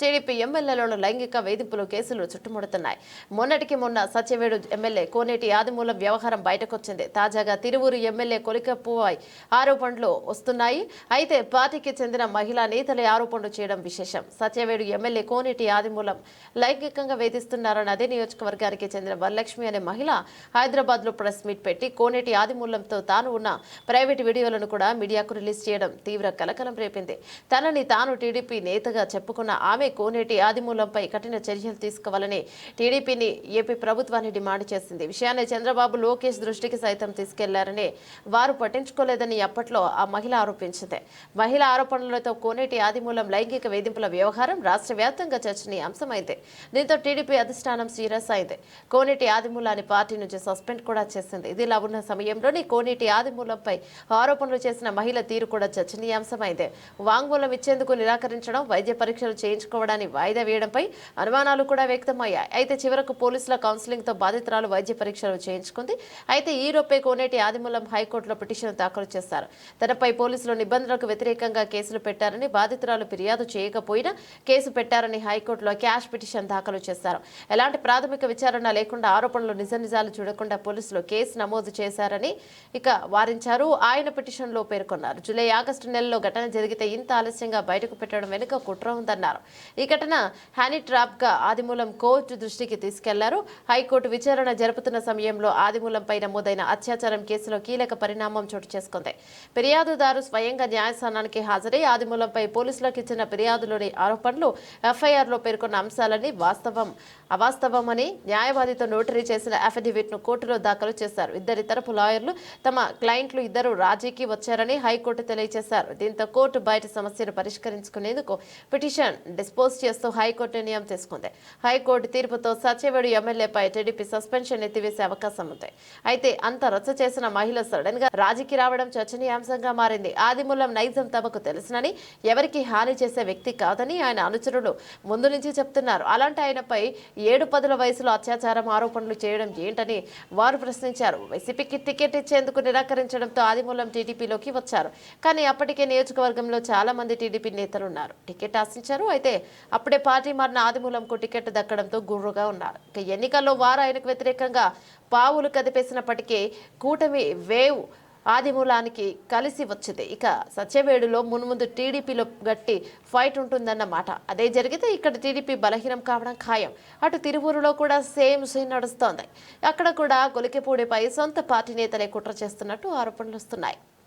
TDP ఎమ్మెల్యేలను లైంగిక వేధింపులు కేసులు చుట్టుముడుతున్నాయి. మొన్నటికి మొన్న సత్యవేడు ఎమ్మెల్యే కోనేటి ఆదిమూలం వ్యవహారం బయటకొచ్చింది. తాజాగా తిరువూరు ఎమ్మెల్యే కొలికపుపై ఆరోపణలు వస్తున్నాయి. అయితే పార్టీకి చెందిన మహిళా నేతలే ఆరోపణలు చేయడం విశేషం. సత్యవేడు ఎమ్మెల్యే కోనేటి ఆదిమూలం లైంగికంగా వేధిస్తున్నారని అదే నియోజకవర్గానికి చెందిన వరలక్ష్మి అనే మహిళ హైదరాబాద్లో ప్రెస్ మీట్ పెట్టి కోనేటి ఆదిమూలంతో తాను ఉన్న ప్రైవేట్ వీడియోలను కూడా మీడియాకు రిలీజ్ చేయడం తీవ్ర కలకలం రేపింది. తనని తాను టీడీపీ నేతగా చెప్పుకున్న ఆమె కోనేటి ఆదిమూలంపై కఠిన చర్యలు తీసుకోవాలని టీడీపీని ఏపీ ప్రభుత్వాన్ని డిమాండ్ చేసింది. విషయాన్ని చంద్రబాబు లోకేష్ దృష్టికి సైతం తీసుకెళ్ళారని వారు పట్టించుకోలేదని అప్పట్లో ఆ మహిళ ఆరోపించింది. మహిళ ఆరోపణలతో కోనేటి ఆదిమూలం లైంగిక వేధింపుల వ్యవహారం రాష్ట్ర వ్యాప్తంగా చర్చనీయాంశమైంది. దీంతో టీడీపీ అధిష్టానం సీరియస్ అయింది. కోనేటి ఆదిమూలాన్ని పార్టీ నుంచి సస్పెండ్ కూడా చేసింది. ఇదిలా ఉన్న సమయంలోనే కోనేటి ఆదిమూలంపై ఆరోపణలు చేసిన మహిళ తీరు కూడా చర్చనీయాంశమైంది. వాంగ్మూలం ఇచ్చేందుకు నిరాకరించడం వైద్య పరీక్షలు చేయించుకోవడాన్ని వాయిదా వేయడంపై అనుమానాలు కూడా వ్యక్తమయ్యాయి. అయితే చివరకు పోలీసుల కౌన్సిలింగ్తో బాధితురాలు వైద్య పరీక్షలు చేయించుకుంది. అయితే ఈ రూపే కోనేటి ఆదిమూలం హైకోర్టులో పిటిషన్ దాఖలు చేశారు. తనపై పోలీసులు నిబంధనలకు వ్యతిరేకంగా కేసులు పెట్టారని బాధితురాలు ఫిర్యాదు చేయకపోయినా కేసు పెట్టారని హైకోర్టులో క్యాష్ పిటిషన్ దాఖలు చేశారు. ఎలాంటి ప్రాథమిక విచారణ లేకుండా ఆరోపణలు నిజ నిజాలు చూడకుండా పోలీసులు కేసు నమోదు చేశారని ఇక వారించారు. ఆయన పిటిషన్లో పేర్కొన్నారు. జూలై ఆగస్టు నెలలో ఘటన జరిగితే ఇంత ఆలస్యంగా బయటకు పెట్టడం వెనుక కుట్ర ఉందన్నారు. ఈ ఘటన హ్యానీ ట్రాప్గా ఆదిమూలం కోర్టు దృష్టికి తీసుకెళ్ళారు. హైకోర్టు విచారణ జరుపుతున్న సమయంలో ఆదిమూలంపై నమోదైన అత్యాచారం కేసులో కీలక పరిణామం చోటు చేసుకుంది. ఫిర్యాదుదారు స్వయంగా న్యాయస్థానానికి హాజరై ఆదిమూలంపై పోలీసులకు ఇచ్చిన ఫిర్యాదులోని ఆరోపణలు ఎఫ్ఐఆర్లో పేర్కొన్న అంశాలని వాస్తవం అవాస్తవమని న్యాయవాదితో నోటరీ చేసిన అఫిడవిట్ను కోర్టులో దాఖలు చేశారు. ఇద్దరి తరపు లాయర్లు తమ క్లయింట్లు ఇద్దరు రాజీకి వచ్చారని హైకోర్టు తెలియజేశారు. దీంతో కోర్టు బయట సమస్యను పరిష్కరించుకునేందుకు పిటిషన్ ఎక్స్పోజ్ చేస్తూ హైకోర్టు నిర్ణయం తీసుకుంది హైకోర్టు తీర్పుతో సచివుడు ఎమ్మెల్యేపై టీడీపీ సస్పెన్షన్ ఎత్తివేసే అవకాశం ఉంది. అయితే అంత రచ్చ చేసిన మహిళ సడన్గా రాజీకి రావడం చర్చనీయాంశంగా మారింది. ఆదిమూలం నైజం తమకు తెలుసునని ఎవరికి హాని చేసే వ్యక్తి కాదని ఆయన అనుచరులు ముందు నుంచి చెప్తున్నారు. అలాంటి ఆయనపై ఏడు పదుల వయసులో అత్యాచారం ఆరోపణలు చేయడం ఏంటని వారు ప్రశ్నించారు. వైసీపీకి టికెట్ ఇచ్చేందుకు నిరాకరించడంతో ఆదిమూలం టీడీపీలోకి వచ్చారు. కానీ అప్పటికే నియోజకవర్గంలో చాలా మంది టీడీపీ నేతలు ఉన్నారు. టికెట్ ఆశించారు. అయితే అప్పుడే పార్టీ మారిన ఆదిమూలంకు టికెట్ దక్కడంతో గుర్రుగా ఉన్నారు. ఇక ఎన్నికల్లో వారు ఆయనకు వ్యతిరేకంగా పావులు కదిపేసినప్పటికీ కూటమి వేవ్ ఆదిమూలానికి కలిసి వచ్చింది. ఇక సత్యవేడులో మున్ముందు టీడీపీలో గట్టి ఫైట్ ఉంటుందన్నమాట. అదే జరిగితే ఇక్కడ టీడీపీ బలహీనం కావడం ఖాయం. అటు తిరువూరులో కూడా సేమ్ సీన్ నడుస్తోంది. అక్కడ కూడా గొలికెపూడిపై సొంత పార్టీ నేతలే కుట్ర చేస్తున్నట్టు ఆరోపణలు వస్తున్నాయి.